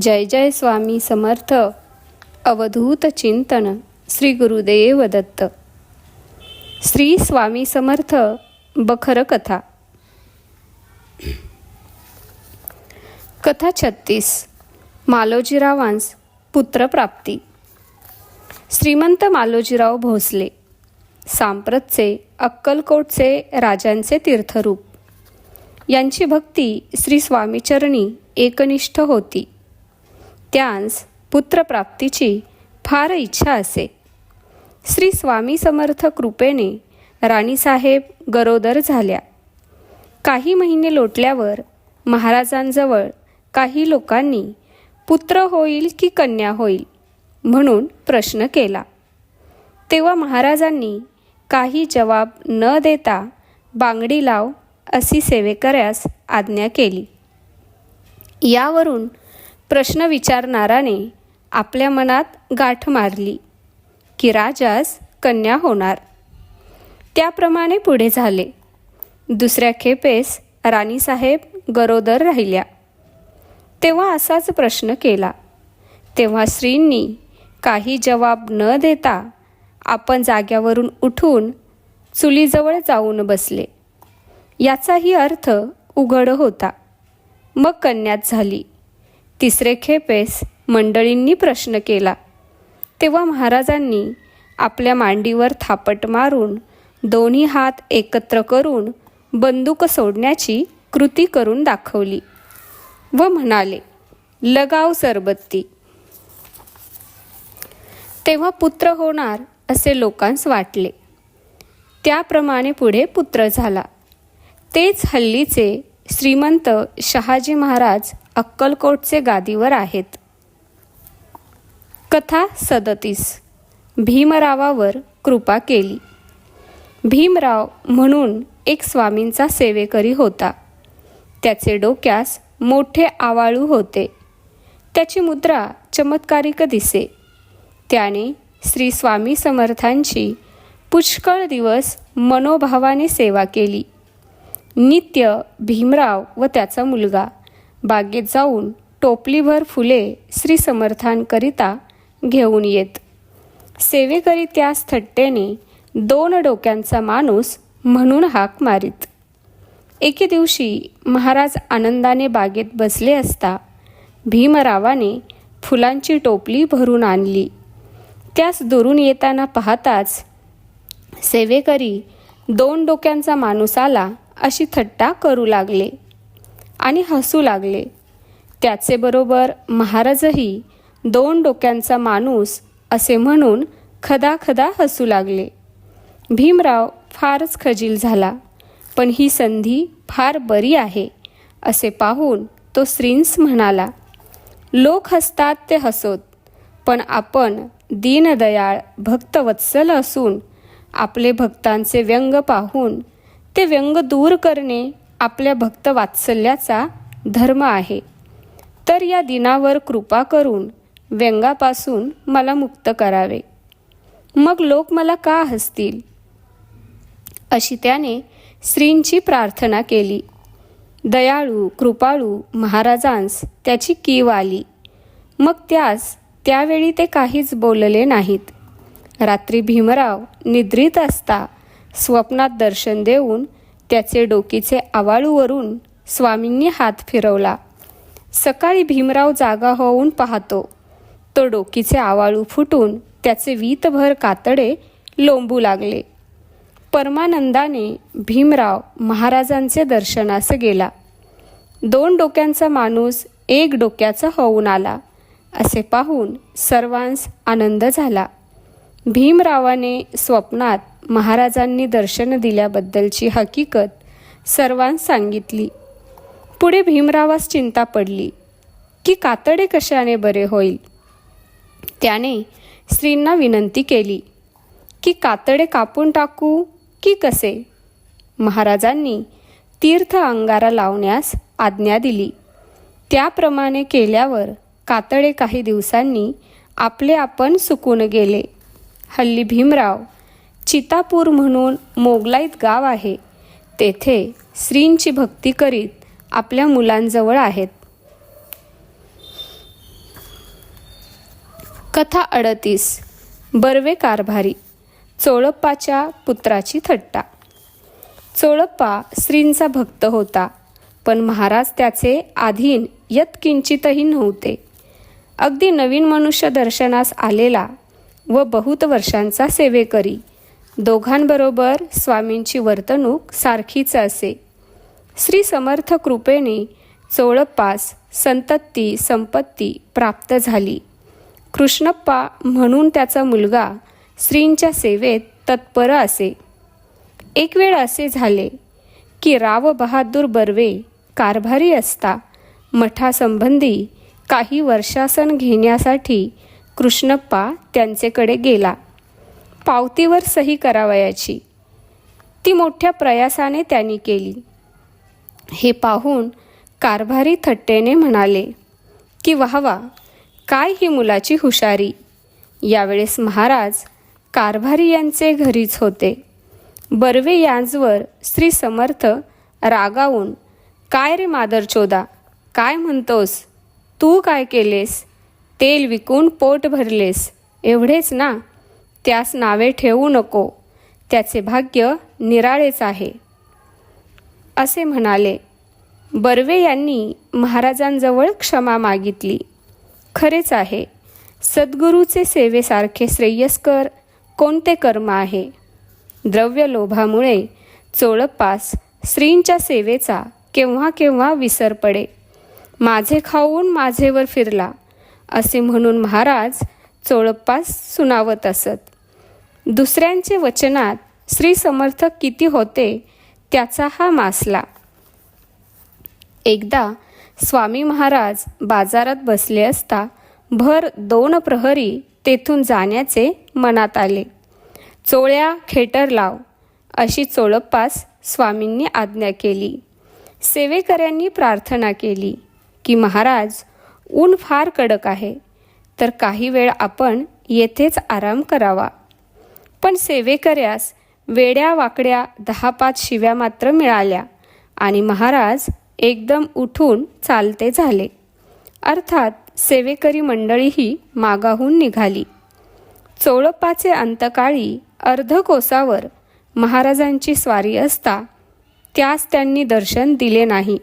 जय जय स्वामी समर्थ. अवधूत चिंतन श्री गुरुदेव दत्त. श्री स्वामी समर्थ बखर कथा. कथा छत्तीस. मालोजीरावांस पुत्रप्राप्ती. श्रीमंत मालोजीराव भोसले. सांप्रतचे अक्कलकोटचे राजांचे तीर्थरूप. यांची भक्ती श्री स्वामीचरणी एकनिष्ठ होती. त्यांस पुत्रप्राप्तीची फार इच्छा असे. श्री स्वामी समर्थ कृपेने राणीसाहेब गरोदर झाल्या. काही महिने लोटल्यावर महाराजांजवळ काही लोकांनी पुत्र होईल की कन्या होईल? म्हणून प्रश्न केला. तेव्हा महाराजांनी काही जवाब न देता बांगडी लाव अशी सेवेकऱ्यास आज्ञा केली. यावरून प्रश्न विचारणाराने आपल्या मनात गाठ मारली की राजास कन्या होणार. त्याप्रमाणे पुढे झाले. दुसऱ्या खेपेस राणीसाहेब गरोदर राहिल्या. तेव्हा असाच प्रश्न केला. तेव्हा श्रींनी काही जवाब न देता आपण जाग्यावरून उठून चुलीजवळ जाऊन बसले. याचाही अर्थ उघड होता. मग कन्यात झाली. तिसरे खेपेस मंडळींनी प्रश्न केला. तेव्हा महाराजांनी आपल्या मांडीवर थापट मारून दोन्ही हात एकत्र करून बंदूक सोडण्याची कृती करून दाखवली व म्हणाले लगाव सरबत्ती. तेव्हा पुत्र होणार असे लोकांस वाटले. त्याप्रमाणे पुढे पुत्र झाला. तेच हल्लीचे श्रीमंत शहाजी महाराज अक्कलकोटचे गादीवर आहेत. कथा सदतीस. भीमरावावर कृपा केली. भीमराव म्हणून एक स्वामींचा सेवेकरी होता. त्याचे डोक्यास मोठे आवाळू होते. त्याची मुद्रा चमत्कारिक दिसे. त्याने श्री स्वामी समर्थांची पुष्कळ दिवस मनोभावाने सेवा केली. नित्य भीमराव व त्याचा मुलगा. बागेत जाऊन टोपलीभर फुले श्री समर्थांकरिता घेऊन येत. सेवेकरी त्यास थट्टेने दोन डोक्यांचा माणूस म्हणून हाक मारीत. एके दिवशी महाराज आनंदाने बागेत बसले असता भीमरावाने फुलांची टोपली भरून आणली. त्यास दुरून येताना पाहताच सेवेकरी दोन डोक्यांचा माणूस आला अशी थट्टा करू लागले. आणि हसू लागले. त्याचे बरोबर महाराजही दोन डोक्यांचा माणूस असे म्हणून खदाखदा हसू लागले. भीमराव फारच खजील झाला पण ही संधी फार बरी आहे असे पाहून तो श्रींस म्हणाला लोक हसतात ते हसोत पण आपण दीनदयाळ भक्तवत्सल असून आपले भक्तांचे व्यंग पाहून ते व्यंग दूर करणे आपल्या भक्त वात्सल्याचा धर्म आहे. तर या दिनावर कृपा करून व्यंगापासून मला मुक्त करावे. मग लोक मला का हसतील? अशी त्याने श्रींची प्रार्थना केली. दयाळू कृपाळू महाराजांस त्याची कीव आली. मग त्यास त्यावेळी ते काहीच बोलले नाहीत. रात्री भीमराव निद्रित असता स्वप्नात दर्शन देऊन त्याचे डोकीचे आवाळूवरून स्वामींनी हात फिरवला. सकाळी भीमराव जागा होऊन पाहतो. तो डोकीचे आवाळू फुटून त्याचे वीतभर कातडे लोंबू लागले. परमानंदाने भीमराव महाराजांचे दर्शनास गेला. दोन डोक्यांचा माणूस एक डोक्याचा होऊन आला असे पाहून सर्वांस आनंद झाला. भीमरावाने स्वप्नात महाराजांनी दर्शन दिल्याबद्दलची हकीकत सर्वांस सांगितली. पुढे भीमरावास चिंता पडली की कातडे कशाने बरे होईल? त्याने स्त्रींना विनंती केली की कातडे कापून टाकू की कसे? महाराजांनी तीर्थ अंगारा लावण्यास आज्ञा दिली. त्याप्रमाणे केल्यावर कातडे काही दिवसांनी आपले आपण सुकून गेले. हल्ली भीमराव चितापूर म्हणून मोगलाईत गाव आहे. तेथे श्रींची भक्ती करीत आपल्या मुलांजवळ आहेत. कथा अडतीस. बर्वे कारभारी. चोळप्पाच्या पुत्राची थट्टा. चोळप्पा श्रींचा भक्त होता पण महाराज त्याचे आधीन यत्किंचितही नव्हते. अगदी नवीन मनुष्य दर्शनास आलेला व बहुत वर्षांचा सेवेकरी दोघांबरोबर स्वामींची वर्तणूक सारखीच असे. श्री समर्थ कृपेने चोळप्पास संतत्ती संपत्ती प्राप्त झाली. कृष्णप्पा म्हणून त्याचा मुलगा श्रींच्या सेवेत तत्पर असे. एक वेळ असे झाले की राव बहादूर बर्वे कारभारी असता. मठासंबंधी काही वर्षासन घेण्यासाठी कृष्णप्पा त्यांचेकडे गेला. पावतीवर सही करावयाची. ती मोठ्या प्रयासाने त्यांनी केली. हे पाहून कारभारी थट्टेने म्हणाले की वाहवा काय ही मुलाची हुशारी. यावेळेस महाराज कारभारी यांचे घरीच होते. बर्वे यांजवर श्री समर्थ रागावून काय रे मादरचोदा काय म्हणतोस? तू काय केलेस? तेल विकून पोट भरलेस एवढेच ना? त्यास नावे ठेवू नको. त्याचे भाग्य निराळेच आहे. असे म्हणाले. बर्वे यांनी महाराजांजवळ क्षमा मागितली. खरेच आहे. सद्गुरूचे सेवेसारखे श्रेयस्कर कोणते कर्म आहे? द्रव्य लोभामुळे चोळप्पास स्त्रींच्या सेवेचा केव्हा केव्हा विसर पडे. माझे खाऊन माझेवर फिरला असे म्हणून महाराज चोळप्पास सुनावत असत. दुसऱ्यांचे वचनात श्री समर्थ किती होते त्याचा हा मासला. एकदा स्वामी महाराज बाजारात बसले असता भर दोन प्रहरी तेथून जाण्याचे मनात आले. चोळ्या खेटर लाव अशी चोळप्पास स्वामींनी आज्ञा केली. सेवेकऱ्यांनी प्रार्थना केली की महाराज ऊन फार कडक आहे तर काही वेळ आपण येथेच आराम करावा. पण सेवेकऱ्यास वेड्या वाकड्या दहा पाच शिव्या मात्र मिळाल्या आणि महाराज एकदम उठून चालते झाले. अर्थात सेवेकरी मंडळीही मागाहून निघाली. चोळप्पाचे अंतकाळी अर्धकोसावर महाराजांची स्वारी असता त्यास त्यांनी दर्शन दिले नाही.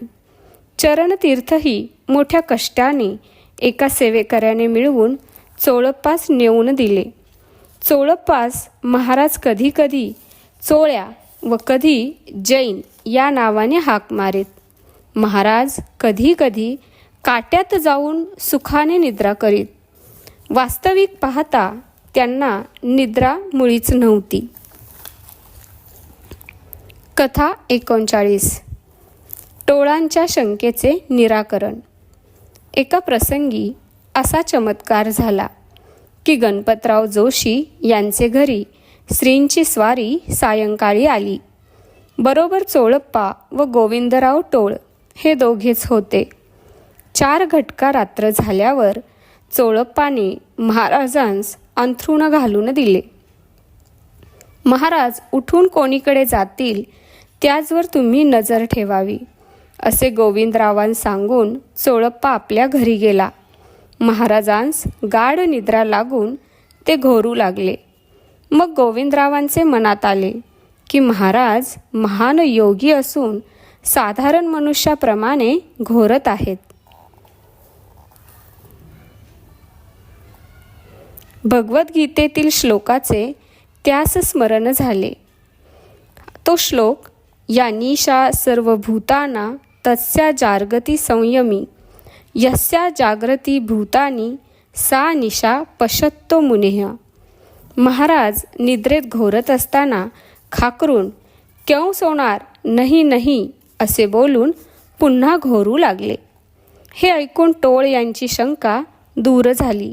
चरणतीर्थही मोठ्या कष्टाने एका सेवेकऱ्याने मिळवून चोळप्पास नेऊन दिले. चोळप्पास महाराज कधी कधी चोळ्या व कधी जैन या नावाने हाक मारीत. महाराज कधी कधी काट्यात जाऊन सुखाने निद्रा करीत. वास्तविक पाहता त्यांना निद्रा मुळीच नव्हती. कथा एकोणचाळीस. टोळांच्या शंकेचे निराकरण. एका प्रसंगी असा चमत्कार झाला. की गणपतराव जोशी यांचे घरी श्रींची स्वारी सायंकाळी आली. बरोबर चोळप्पा व गोविंदराव टोळ हे दोघेच होते. चार घटका रात्र झाल्यावर चोळप्पाने महाराजांस अंथरुण घालून दिले. महाराज उठून कोणीकडे जातील त्याचवर तुम्ही नजर ठेवावी असे गोविंदरावां सांगून चोळप्पा आपल्या घरी गेला. महाराजांस गाढ निद्रा लागून ते घोरू लागले. मग गोविंदरावांचे मनात आले की महाराज महान योगी असून साधारण मनुष्याप्रमाणे घोरत आहेत. भगवद्गीतेतील श्लोकाचे त्यास स्मरण झाले. तो श्लोक यानिशा सर्वभूताना तस्या जागती संयमी यस्या जागृती भूतानी सा निशा पशत्तो मुनेह। महाराज निद्रेत घोरत असताना खाकरून क्यों सोनार नाही नाही असे बोलून पुन्हा घोरू लागले. हे ऐकून टोळ यांची शंका दूर झाली.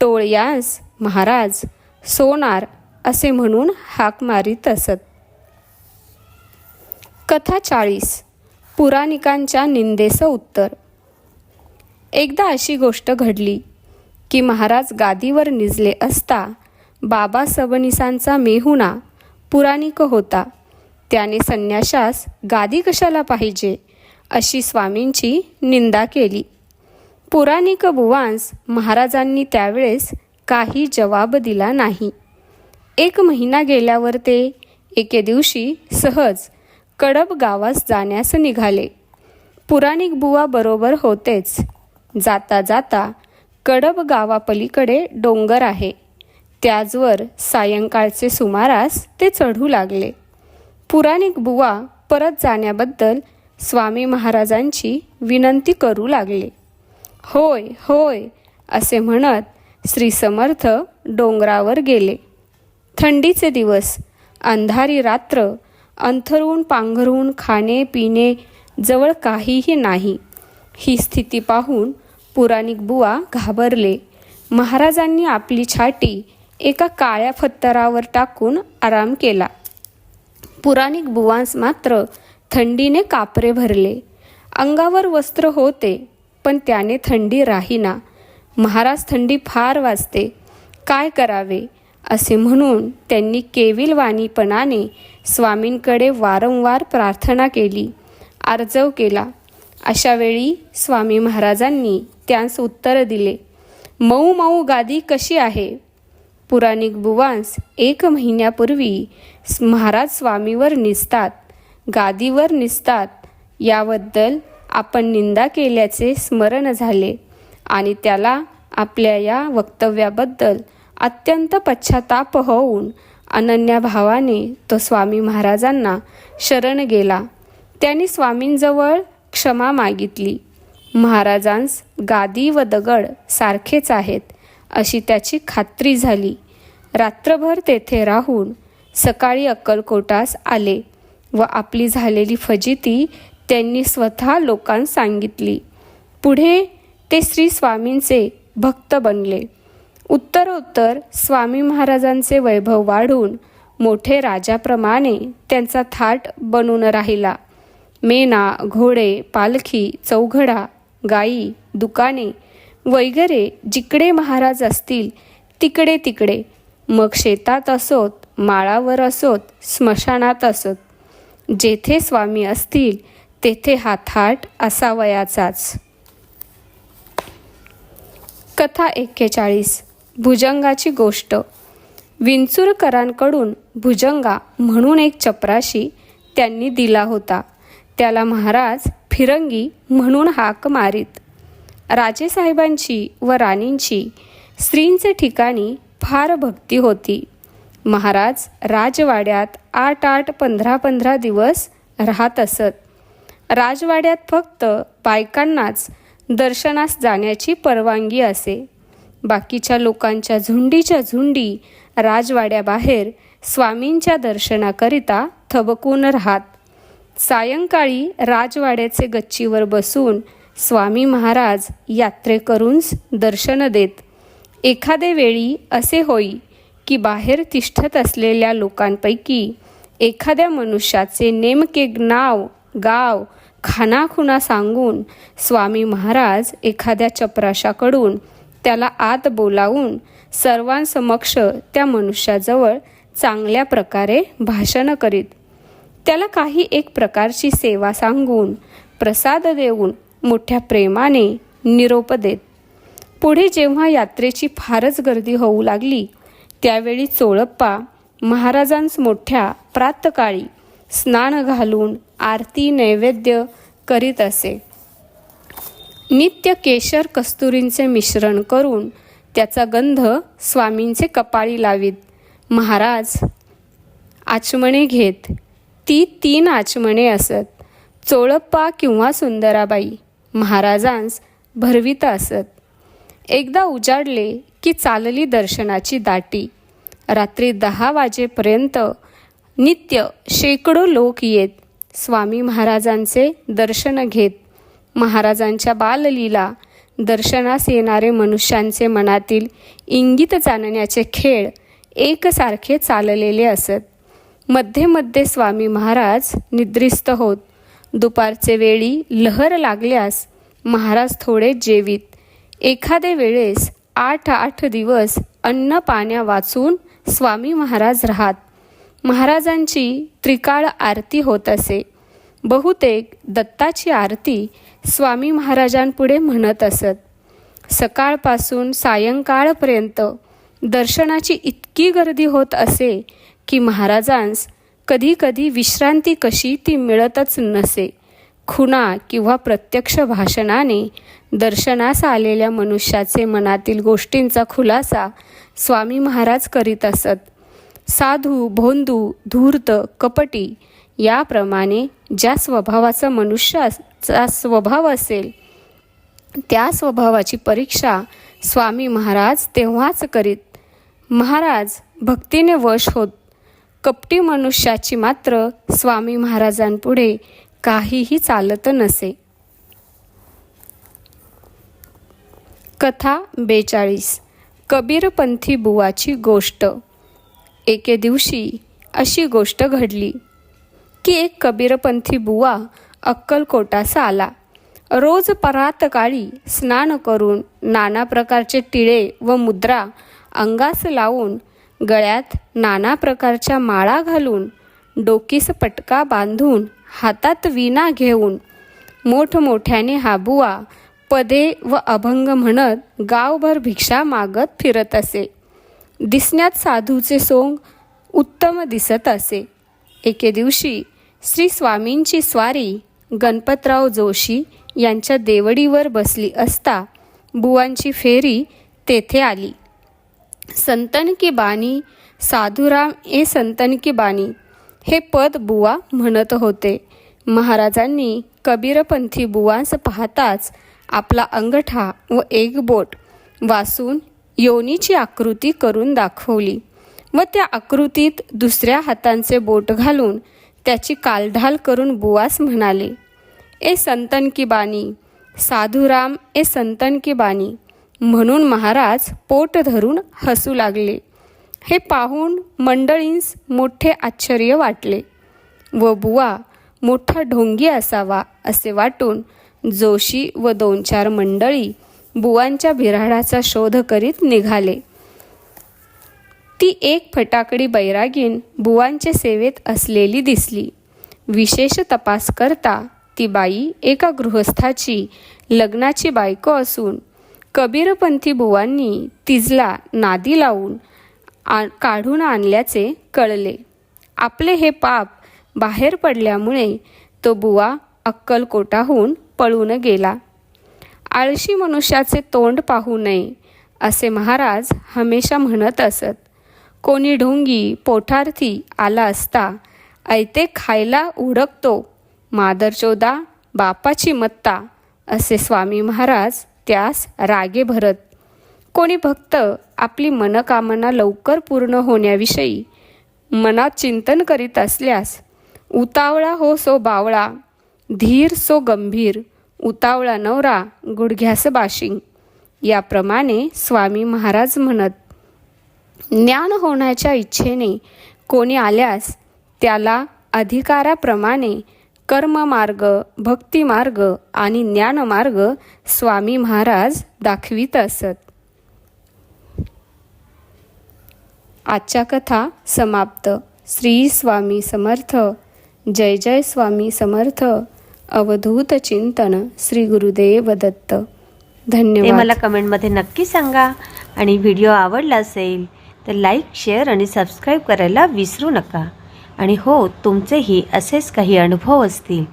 टोळ यांस महाराज सोनार असे म्हणून हाक मारीत असत. कथा चाळीस. पुराणिकांच्या निंदेचं उत्तर. एकदा अशी गोष्ट घडली की महाराज गादीवर निजले असता बाबा सबनिसांचा मेहुणा पुराणिक होता. त्याने संन्याशास गादी कशाला पाहिजे अशी स्वामींची निंदा केली. पुराणिक बुवांस महाराजांनी त्यावेळेस काही जवाब दिला नाही. एक महिना गेल्यावर ते एके दिवशी सहज कडब गावास जाण्यास निघाले. पुराणिक बुवा बरोबर होतेच. जाता जाता कडब गावापलीकडे डोंगर आहे. त्याचवर सायंकाळचे सुमारास ते चढू लागले. पुराणिक बुवा परत जाण्याबद्दल स्वामी महाराजांची विनंती करू लागले. होय होय असे म्हणत श्री समर्थ डोंगरावर गेले. थंडीचे दिवस अंधारी रात्र अंथरून पांघरून खाणे पिणे जवळ काहीही नाही. ही स्थिती पाहून पुराणिक बुवा घाबरले. महाराजांनी आपली छाटी एका काळ्या फत्तरावर टाकून आराम केला. पुराणिक बुवांस मात्र थंडीने कापरे भरले. अंगावर वस्त्र होते पण त्याने थंडी राहीना. महाराज थंडी फार वाजते. काय करावे? असे म्हणून त्यांनी केविलवाणीपणाने स्वामींकडे वारंवार प्रार्थना केली. आर्जव केला. अशावेळी स्वामी महाराजांनी त्यांस उत्तर दिले मऊ मऊ गादी कशी आहे? पुराणिक बुवांस एक महिन्यापूर्वी महाराज स्वामीवर निसतात गादीवर निसतात. याबद्दल आपण निंदा केल्याचे स्मरण झाले आणि त्याला आपल्या या वक्तव्याबद्दल अत्यंत पश्चाताप होऊन अनन्या भावाने तो स्वामी महाराजांना शरण गेला. त्यांनी स्वामींजवळ क्षमा मागितली. महाराजांस गादी व दगड सारखेच आहेत अशी त्याची खात्री झाली. रात्रभर तेथे राहून सकाळी अक्कलकोटास आले व आपली झालेली फजिती त्यांनी स्वतः लोकांस सांगितली. पुढे ते श्री स्वामींचे भक्त बनले. उत्तरोत्तर स्वामी महाराजांचे वैभव वाढून मोठे राजाप्रमाणे त्यांचा थाट बनून राहिला. मेना घोडे पालखी चौघडा गाई दुकाने वगैरे जिकडे महाराज असतील तिकडे तिकडे. मग शेतात असोत माळावर असोत स्मशानात असोत. जेथे स्वामी असतील तेथे हाथाट असावयाचाच. कथा एक्केचाळीस. भुजंगाची गोष्ट. विंचुरकरांकडून भुजंगा म्हणून एक चपराशी त्यांनी दिला होता. त्याला महाराज फिरंगी म्हणून हाक मारीत. राजेसाहेबांची व राणींची स्त्रींचे ठिकाणी फार भक्ती होती. महाराज राजवाड्यात आठ आठ पंधरा पंधरा दिवस राहत असत. राजवाड्यात फक्त बायकांनाच दर्शनास जाण्याची परवानगी असे. बाकीच्या लोकांच्या झुंडीच्या झुंडी राजवाड्याबाहेर स्वामींच्या दर्शनाकरिता थबकून राहत. सायंकाळी राजवाड्याचे गच्चीवर बसून स्वामी महाराज यात्रेकरून दर्शन देत एखादे वेळी असे होई की बाहेर तिष्ठत असलेल्या लोकांपैकी एखाद्या मनुष्याचे नेमके नाव गाव खानाखुना सांगून स्वामी महाराज एखाद्या चपराशाकडून त्याला आत बोलावून सर्वांसमक्ष त्या मनुष्याजवळ चांगल्या प्रकारे भाषण करीत. त्याला काही एक प्रकारची सेवा सांगून प्रसाद देऊन मोठ्या प्रेमाने निरोप देत. पुढे जेव्हा यात्रेची फारच गर्दी होऊ लागली त्यावेळी चोळप्पा महाराजांस मोठ्या प्रातकाळी स्नान घालून आरती नैवेद्य करीत असे. नित्य केशर कस्तुरींचे मिश्रण करून त्याचा गंध स्वामींचे कपाळी लावीत. महाराज आचमणे घेत. ती तीन आचमणे असत. चोळप्पा किंवा सुंदराबाई महाराजांस भरवीत असत. एकदा उजाडले की चालली दर्शनाची दाटी. रात्री दहा वाजेपर्यंत नित्य शेकडो लोक येत. स्वामी महाराजांचे दर्शन घेत. महाराजांच्या बाललीला दर्शनास येणारे मनुष्यांचे मनातील इंगित जाणण्याचे खेळ एकसारखे चाललेले असत. मध्ये मध्ये स्वामी महाराज निद्रिस्त होत. दुपारचे वेळी लहर लागल्यास महाराज थोडे जेवीत. एखादे वेळेस आठ आठ दिवस अन्न पाण्या वाचून स्वामी महाराज राहत. महाराजांची त्रिकाळ आरती होत असे. बहुतेक दत्ताची आरती स्वामी महाराजांपुढे म्हणत असत. सकाळपासून सायंकाळपर्यंत दर्शनाची इतकी गर्दी होत असे की महाराजांस कधीकधी विश्रांती कशी ती मिळतच नसे. खुणा किंवा प्रत्यक्ष भाषणाने दर्शनास आलेल्या मनुष्याचे मनातील गोष्टींचा खुलासा स्वामी महाराज करीत असत. साधू भोंदू धूर्त कपटी याप्रमाणे ज्या स्वभावाचा मनुष्याचा स्वभाव असेल त्या स्वभावाची परीक्षा स्वामी महाराज तेव्हाच करीत. महाराज भक्तीने वश होत कपटी मनुष्याची मात्र स्वामी महाराजांपुढे काहीही चालत नसे. कथा बेचाळीस. कबीरपंथी बुवाची गोष्ट. एके दिवशी अशी गोष्ट घडली की एक कबीरपंथी बुवा अक्कलकोटाचा आला. रोज परातकाळी स्नान करून नाना प्रकारचे टिळे व मुद्रा अंगास लावून गळ्यात नाना प्रकारच्या माळा घालून डोकीस पटका बांधून हातात विणा घेऊन मोठमोठ्याने हा बुवा पदे व अभंग म्हणत गावभर भिक्षा मागत फिरत असे. दिसण्यात साधूचे सोंग उत्तम दिसत असे. एके दिवशी श्री स्वामींची स्वारी गणपतराव जोशी यांच्या देवडीवर बसली असता बुवांची फेरी तेथे आली. संतन की बाणी साधुराम ए संतन की बाणी हे पद बुवा म्हणत होते. महाराजांनी कबीरपंथी बुवांस पाहताच आपला अंगठा व एक बोट वासून योनीची आकृती करून दाखवली व त्या आकृतीत दुसऱ्या हातांचे बोट घालून त्याची कालढाल करून बुवास म्हणाले ए संतन की बाणी साधुराम ए संतन की बाणी म्हणून महाराज पोट धरून हसू लागले. हे पाहून मंडळींस मोठे आश्चर्य वाटले. व बुवा मोठा ढोंगी असावा असे वाटून जोशी व दोन चार मंडळी बुवांच्या बिराडाचा शोध करीत निघाले. ती एक फटाकडी बैरागीन बुवांचे सेवेत असलेली दिसली. विशेष तपास करता ती बाई एका गृहस्थाची लग्नाची बायको असून कबीरपंथी बुवांनी तिजला नादी लावून आ काढून आणल्याचे कळले. आपले हे पाप बाहेर पडल्यामुळे तो बुवा अक्कलकोटाहून पळून गेला. आळशी मनुष्याचे तोंड पाहू नये असे महाराज हमेशा म्हणत असत. कोणी ढोंगी पोठार्थी आला असता ऐते खायला उडकतो. मादरचोदा बापाची मत्ता असे स्वामी महाराज त्यास रागे भरत. कोणी भक्त आपली मनकामना लवकर पूर्ण होण्याविषयी मनात चिंतन करीत असल्यास उतावळा हो सो बावळा धीर सो गंभीर उतावळा नवरा गुडघ्यास बाशिंग. याप्रमाणे स्वामी महाराज म्हणत ज्ञान होण्याच्या इच्छेने कोणी आल्यास त्याला अधिकाराप्रमाणे कर्ममार्ग भक्तिमार्ग आणि ज्ञानमार्ग स्वामी महाराज दाखवित असत. आजच्या कथा समाप्त. श्री स्वामी समर्थ. जय जय स्वामी समर्थ. अवधूत चिंतन श्री गुरुदेव दत्त. धन्यवाद. मला कमेंटमध्ये नक्की सांगा. आणि व्हिडिओ आवडला असेल तर लाईक शेअर आणि सबस्क्राईब करायला विसरू नका. आणि हो तुमचेही असेच काही अनुभव असतील.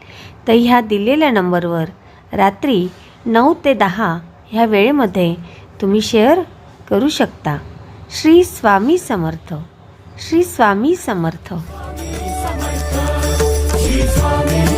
तर ह्या दिलेल्या नंबरवर रात्री नऊ ते दहा ह्या वेळेमध्ये तुम्ही शेअर करू शकता. श्री स्वामी समर्थ. श्री स्वामी समर्थ. श्री स्वामी